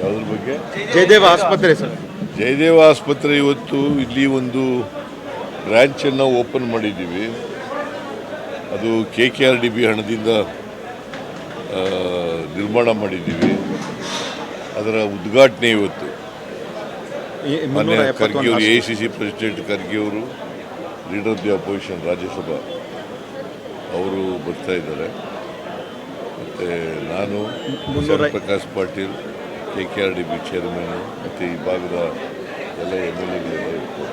ಯಾವ್ದ್ರ ಬಗ್ಗೆ? ಜಯದೇವ ಆಸ್ಪತ್ರೆ ಸರ್. ಜಯದೇವ ಆಸ್ಪತ್ರೆ ಇವತ್ತು ಇಲ್ಲಿ ಒಂದು ಬ್ರ್ಯಾಂಚನ್ನು ಓಪನ್ ಮಾಡಿದ್ದೀವಿ. ಅದು K K R D B ಹಣದಿಂದ ನಿರ್ಮಾಣ ಮಾಡಿದ್ದೀವಿ. ಅದರ ಉದ್ಘಾಟನೆ ಇವತ್ತು. ಮಾನ್ಯ ಖರ್ಗೆ ಅವರು A C C president Kharge ಅವರು leader of the opposition Rajya Sabha. ಅವರು ಬರ್ತಾ ಇದ್ದಾರೆ. ಮತ್ತು ನಾನು Prakash Patil K K R D B chairman ಮತ್ತು ಈ ಭಾಗದ ಎಲ್ಲ ಎಂ ಎಲ್ ಎಗಳೆಲ್ಲ ಇತ್ತು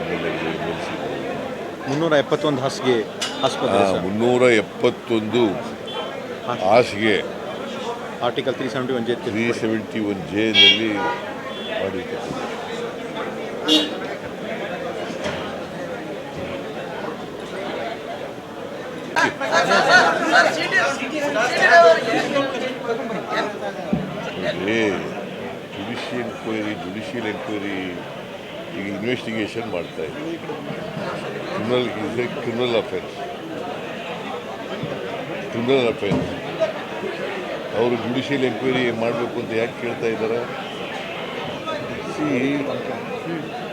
ಎಂ ಎಲ್ ಎಗಳು ಎಂ ಎಲ್ ಸಿಗಳು ಮುನ್ನೂರ ಎಪ್ಪತ್ತೊಂದು ಹಾಸಿಗೆ ಮುನ್ನೂರ ಎಪ್ಪತ್ತೊಂದು ಹಾಸಿಗೆ. Article three seventy one J three seventy one ಜೆನಲ್ಲಿ judicial enquiry judicial enquiry ಈಗ ಇನ್ವೆಸ್ಟಿಗೇಷನ್ ಮಾಡ್ತಾ ಇದ್ದೀವಿ criminal is a criminal affairs criminal offence ಅವರು ಜುಡಿಷಿಯಲ್ ಎಂಕ್ವೈರಿ ಮಾಡಬೇಕು ಅಂತ ಯಾಕೆ ಕೇಳ್ತಾ ಇದ್ದಾರೆ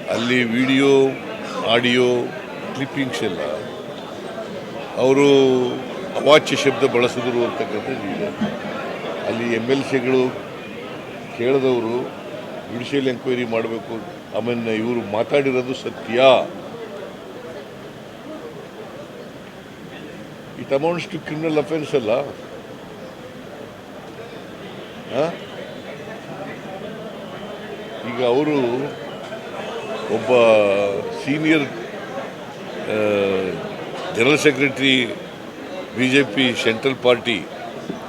ಅಲ್ಲಿ ವಿಡಿಯೋ ಆಡಿಯೋ ಕ್ಲಿಪ್ಪಿಂಗ್ಸ್ ಎಲ್ಲ ಅವರು ಅವಾಚ್ಯ ಶಬ್ದ ಬಳಸಿದ್ರು ಅಂತಕ್ಕಂಥದ್ದು ಇದೆ ಅಲ್ಲಿ ಎಂ ಎಲ್ ಸಿಗಳು ಕೇಳಿದವರು ಜುಡಿಷಿಯಲ್ ಎಂಕ್ವೈರಿ ಮಾಡಬೇಕು, ಆಮೇಲೆ ಇವರು ಮಾತಾಡಿರೋದು ಸತ್ಯ. It amounts to criminal offence ಅಲ್ಲ? ಈಗ ಅವರು ಒಬ್ಬ senior general secretary B J P central party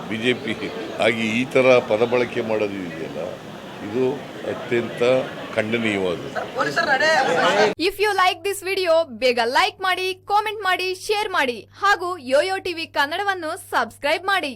B J P ಆಗಿ ಈ ಥರ ಪದ ಬಳಕೆ ಮಾಡೋದು ಇದೆಯಲ್ಲ ಇದು ಅತ್ಯಂತ ಖಂಡನೀಯವಾದದ್ದು. If you like this video ಬೇಗ ಲೈಕ್ ಮಾಡಿ ಕಾಮೆಂಟ್ ಮಾಡಿ ಶೇರ್ ಮಾಡಿ ಹಾಗೂ ಯೋಯೋ ಟಿವಿ ಕನ್ನಡವನ್ನು ಸಬ್ಸ್ಕ್ರೈಬ್ ಮಾಡಿ.